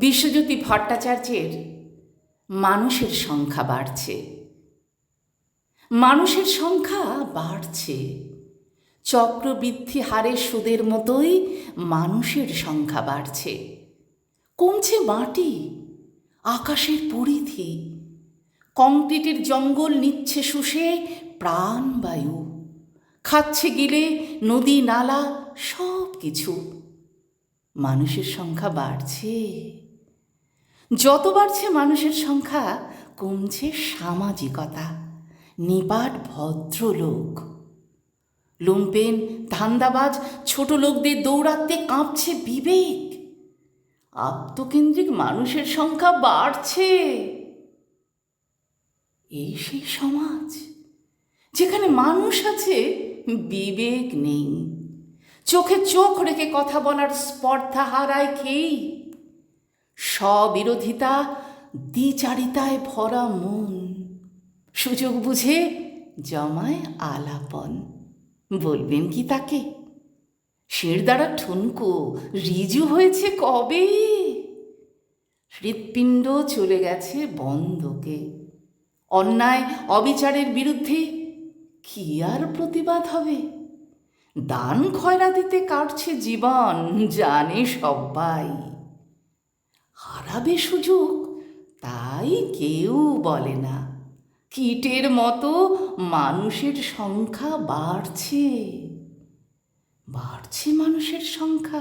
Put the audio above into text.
বিশ্বজ্যোতি ভট্টাচার্যের মানুষের সংখ্যা বাড়ছে। মানুষের সংখ্যা বাড়ছে। চক্রবৃদ্ধি হারে সুদের মতোই মানুষের সংখ্যা বাড়ছে। কমছে মাটি, আকাশের পরিধি, কংক্রিটের জঙ্গল নিচ্ছে শুষে প্রাণবায়ু, খাচ্ছে গিলে নদী নালা সব কিছু মানুষের সংখ্যা বাড়ছে। যত বাড়ছে মানুষের সংখ্যা, কমছে সামাজিকতা। নিপাট ভদ্রলোক। লুম্পেন, ধান্দাবাজ, ছোট লোকদের দৌড়াতে কাঁপছে বিবেক। আত্মকেন্দ্রিক মানুষের সংখ্যা বাড়ছে। এই সেই সমাজ, যেখানে মানুষ আছে, বিবেক নেই। চোখে চোখ রেখে কথা বলার স্পর্ধা হারায় খেয়েই স্ববিরোধিতা, দ্বিচারিতায় ভরা মন। সুযোগ বুঝে জমায় আলাপন। বলবেন কি তাকে? শিরদাঁড়া ঠুনকো, রিজু হয়েছে কবে? হৃৎপিণ্ড চলে গেছে বন্ধকে। অন্যায়, অবিচারের বিরুদ্ধে কি আর প্রতিবাদ হবে? দান খয়রা দিতে কাটছে জীবন, জানে সবাই হারাবে সুযোগ তাই কেউ বলে না। কীটের মতো মানুষের সংখ্যা বাড়ছে বাড়ছে মানুষের সংখ্যা।